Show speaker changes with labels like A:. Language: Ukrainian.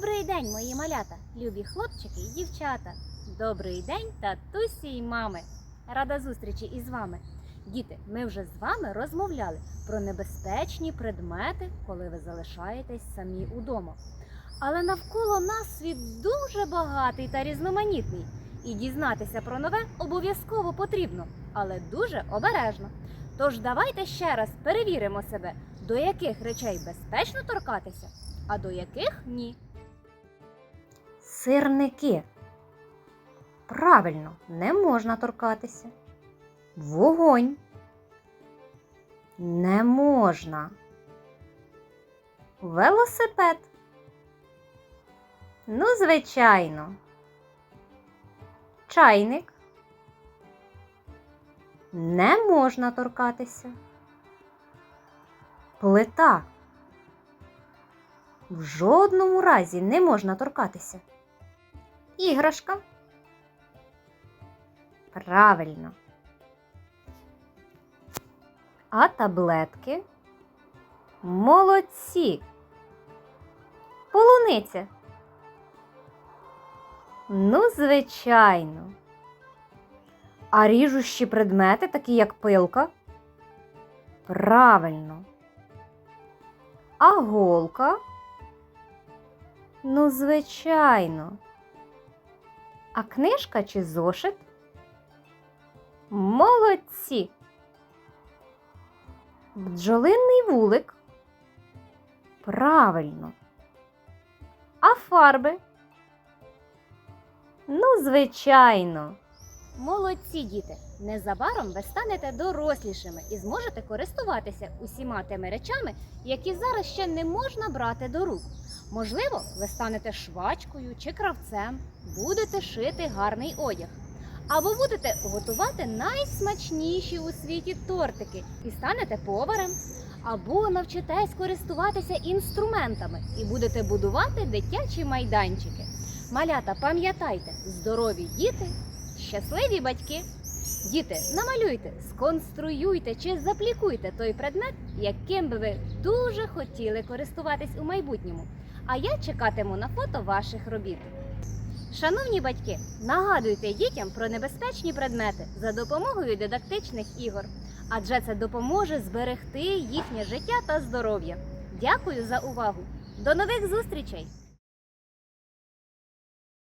A: Добрий день, мої малята, любі хлопчики і дівчата. Добрий день, татусі й мами. Рада зустрічі із вами. Діти, ми вже з вами розмовляли про небезпечні предмети, коли ви залишаєтесь самі удома. Але навколо нас світ дуже багатий та різноманітний. І дізнатися про нове обов'язково потрібно, але дуже обережно. Тож давайте ще раз перевіримо себе, до яких речей безпечно торкатися, а до яких ні. Сирники. Правильно, не можна торкатися. Вогонь. Не можна. Велосипед. Ну, звичайно. Чайник. Не можна торкатися. Плита. В жодному разі не можна торкатися. Іграшка. Правильно. А таблетки? Молодці. Полуниця. Ну, звичайно. А ріжущі предмети, такі як пилка? Правильно. А голка? Ну, звичайно. А книжка чи зошит? Молодці. Бджолинний вулик. Правильно. А фарби? Ну, звичайно. Молодці діти! Незабаром ви станете дорослішими і зможете користуватися усіма тими речами, які зараз ще не можна брати до рук. Можливо, ви станете швачкою чи кравцем, будете шити гарний одяг. Або будете готувати найсмачніші у світі тортики і станете поварем. Або навчитесь користуватися інструментами і будете будувати дитячі майданчики. Малята, пам'ятайте, здорові діти, щасливі батьки. Діти, намалюйте, сконструюйте чи заплікуйте той предмет, яким би ви дуже хотіли користуватись у майбутньому. А я чекатиму на фото ваших робіт. Шановні батьки, нагадуйте дітям про небезпечні предмети за допомогою дидактичних ігор, адже це допоможе зберегти їхнє життя та здоров'я. Дякую за увагу! До нових зустрічей!